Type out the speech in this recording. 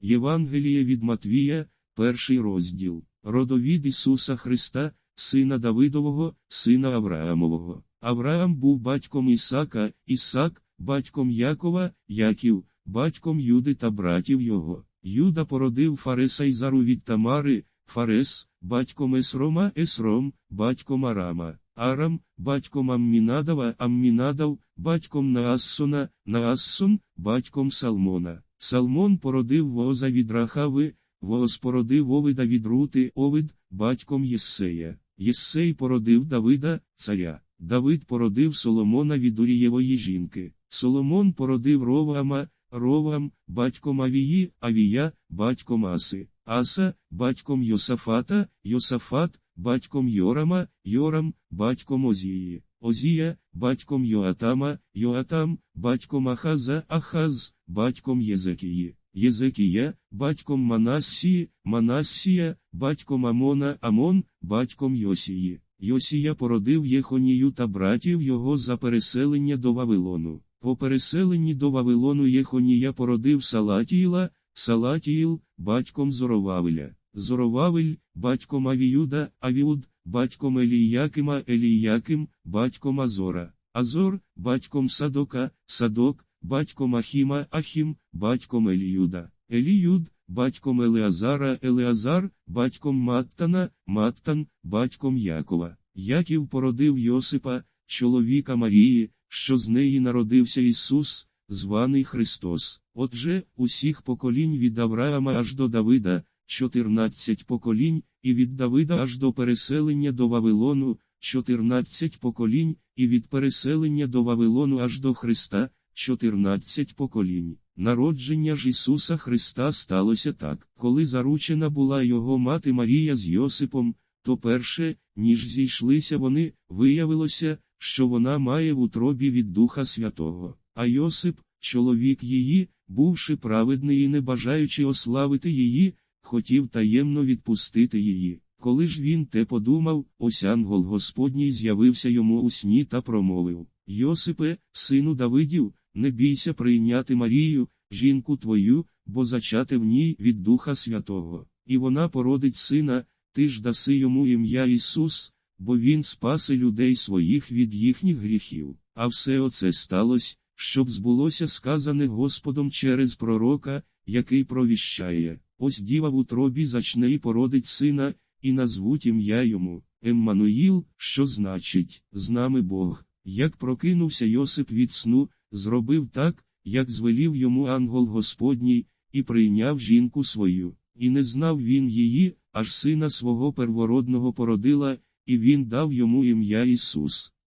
Євангеліє від Матвія, перший розділ. Родовід Ісуса Христа, сина Давидового, сина Авраамового. Авраам був батьком Ісака, Ісак, батьком Якова, Яків, батьком Юди та братів його. Юда породив Фареса й Зару від Тамари, Фарес, батьком Есрома, Есром, батьком Арама. Арам, батьком Аммінадава, Аммінадав, батьком Наассона, Наассон, батьком Салмона. Салмон породив Вооза від Рахави, Вооз породив Овида від Рути, Овид, батьком Єссея. Єссей породив Давида, царя. Давид породив Соломона від Урієвої жінки. Соломон породив Ровама, Ровам, батьком Авії, Авія, батьком Аси. Аса, батьком Йосафата, Йосафат, батьком Йорама, Йорам, батьком Озії. Озія, батьком Йоатама, Йоатам, батьком Ахаза, Ахаз, батьком Єзекії. Єзекія, батьком Манассії, Манассія, батьком Амона, Амон, батьком Йосії. Йосія породив Єхонію та братів його за переселення до Вавилону. По переселенні до Вавилону Єхонія породив Салатіїла, Салатіїл, батьком Зоровавеля. Зоровавель, батьком Авіюда, Авіуд, батьком Еліякима, Еліяким, батьком Азора. Азор, батьком Садока, Садок, батьком Ахіма, Ахім, батьком Еліюда. Еліюд, батьком Елеазара, Елеазар, батьком Маттана, Маттан, батьком Якова. Яків породив Йосипа, чоловіка Марії, що з неї народився Ісус, званий Христос. Отже, усіх поколінь від Авраама аж до Давида, 14 поколінь, і від Давида аж до переселення до Вавилону, 14 поколінь, і від переселення до Вавилону аж до Христа, 14 поколінь. Народження ж Ісуса Христа сталося так, коли заручена була його мати Марія з Йосипом, то перше, ніж зійшлися вони, виявилося, що вона має в утробі від Духа Святого. А Йосип, чоловік її, бувши праведний і не бажаючи ославити її, хотів таємно відпустити її. Коли ж він те подумав, ось ангел Господній з'явився йому у сні та промовив Йосипе, сину Давидів, не бійся прийняти Марію, жінку твою, бо зачати в ній від Духа Святого. І вона породить сина, ти ж даси йому ім'я Ісус, бо Він спасе людей своїх від їхніх гріхів. А все оце сталося, щоб збулося сказане Господом через пророка, який провіщає. Ось діва в утробі зачне і породить сина, і назвуть ім'я йому Еммануїл, що значить, з нами Бог. Як прокинувся Йосип від сну, зробив так, як звелів йому ангел Господній, і прийняв жінку свою. І не знав він її, аж сина свого первородного породила, і він дав йому ім'я Ісус.